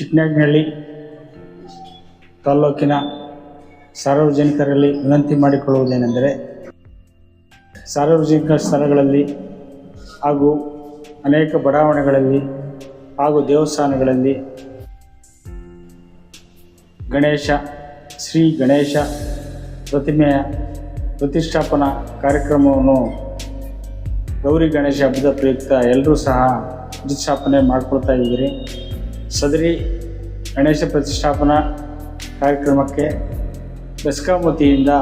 ಚಿಕ್ಕನಾಗ್ನಹಳ್ಳಿ ತಾಲ್ಲೂಕಿನ ಸಾರ್ವಜನಿಕರಲ್ಲಿ ವಿನಂತಿ ಮಾಡಿಕೊಳ್ಳುವುದೇನೆಂದರೆ ಸಾರ್ವಜನಿಕ ಸ್ಥಳಗಳಲ್ಲಿ ಹಾಗೂ ಅನೇಕ ಬಡಾವಣೆಗಳಲ್ಲಿ ಹಾಗೂ ದೇವಸ್ಥಾನಗಳಲ್ಲಿ ಗಣೇಶ, ಶ್ರೀ ಗಣೇಶ ಪ್ರತಿಮೆಯ ಪ್ರತಿಷ್ಠಾಪನಾ ಕಾರ್ಯಕ್ರಮವನ್ನು ಗೌರಿ ಗಣೇಶ ಹಬ್ಬದ ಪ್ರಯುಕ್ತ ಎಲ್ಲರೂ ಸಹ ಪ್ರತಿಷ್ಠಾಪನೆ ಮಾಡ್ಕೊಳ್ತಾ ಇದ್ದೀರಿ. ಸದರಿ ಗಣೇಶ ಪ್ರತಿಷ್ಠಾಪನಾ ಕಾರ್ಯಕ್ರಮಕ್ಕೆ ಬೆಸ್ಕಾಂ ವತಿಯಿಂದ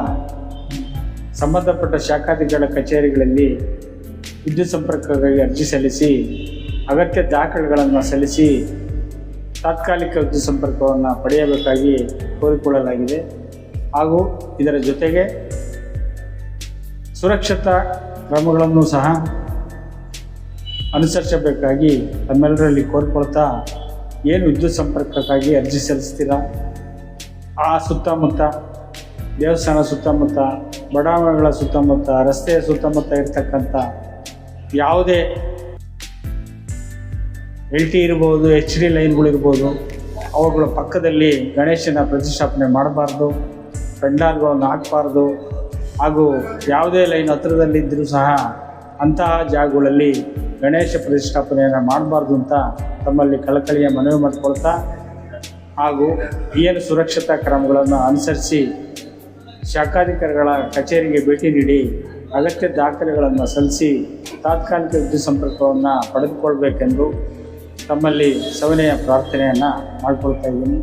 ಸಂಬಂಧಪಟ್ಟ ಶಾಖಾಧಿಗಳ ಕಚೇರಿಗಳಲ್ಲಿ ವಿದ್ಯುತ್ ಸಂಪರ್ಕಕ್ಕಾಗಿ ಅರ್ಜಿ ಸಲ್ಲಿಸಿ, ಅಗತ್ಯ ದಾಖಲೆಗಳನ್ನು ಸಲ್ಲಿಸಿ ತಾತ್ಕಾಲಿಕ ವಿದ್ಯುತ್ ಸಂಪರ್ಕವನ್ನು ಪಡೆಯಬೇಕಾಗಿ ಕೋರಿಕೊಳ್ಳಲಾಗಿದೆ. ಹಾಗೂ ಇದರ ಜೊತೆಗೆ ಸುರಕ್ಷತಾ ಕ್ರಮಗಳನ್ನು ಸಹ ಅನುಸರಿಸಬೇಕಾಗಿ ತಮ್ಮೆಲ್ಲರಲ್ಲಿ ಕೋರಿಕೊಳ್ತಾ ಏನು ವಿದ್ಯುತ್ ಸಂಪರ್ಕಕ್ಕಾಗಿ ಅರ್ಜಿ ಸಲ್ಲಿಸ್ತೀರಾ? ಆ ಸುತ್ತಮುತ್ತ, ದೇವಸ್ಥಾನ ಸುತ್ತಮುತ್ತ, ಬಡಾವಣೆಗಳ ಸುತ್ತಮುತ್ತ, ರಸ್ತೆಯ ಸುತ್ತಮುತ್ತ ಇರ್ತಕ್ಕಂಥ ಯಾವುದೇ ಎಲ್ ಟಿ ಇರ್ಬೋದು ಎಚ್ ಡಿ ಲೈನ್ಗಳಿರ್ಬೋದು ಅವುಗಳ ಪಕ್ಕದಲ್ಲಿ ಗಣೇಶನ ಪ್ರತಿಷ್ಠಾಪನೆ ಮಾಡಬಾರ್ದು, ಪೆಂಡಾಲ್ಗಳನ್ನು ಹಾಕಬಾರ್ದು, ಹಾಗೂ ಯಾವುದೇ ಲೈನ್ ಹತ್ತಿರದಲ್ಲಿದ್ದರೂ ಸಹ ಅಂತಹ ಜಾಗಗಳಲ್ಲಿ ಗಣೇಶ ಪ್ರತಿಷ್ಠಾಪನೆಯನ್ನು ಮಾಡಬಾರ್ದು ಅಂತ ತಮ್ಮಲ್ಲಿ ಕಳಕಳಿಯ ಮನವಿ ಮಾಡಿಕೊಳ್ತಾ ಹಾಗೂ ಏನು ಸುರಕ್ಷತಾ ಕ್ರಮಗಳನ್ನು ಅನುಸರಿಸಿ ಶಾಖಾಧಿಕಾರಿಗಳ ಕಚೇರಿಗೆ ಭೇಟಿ ನೀಡಿ ಅಗತ್ಯ ದಾಖಲೆಗಳನ್ನು ಸಲ್ಲಿಸಿ ತಾತ್ಕಾಲಿಕ ವಿದ್ಯುತ್ ಸಂಪರ್ಕವನ್ನು ಪಡೆದುಕೊಳ್ಬೇಕೆಂದು ತಮ್ಮಲ್ಲಿ ಸವನೆಯ ಪ್ರಾರ್ಥನೆಯನ್ನು ಮಾಡಿಕೊಳ್ತಾ ಇದ್ದೀನಿ.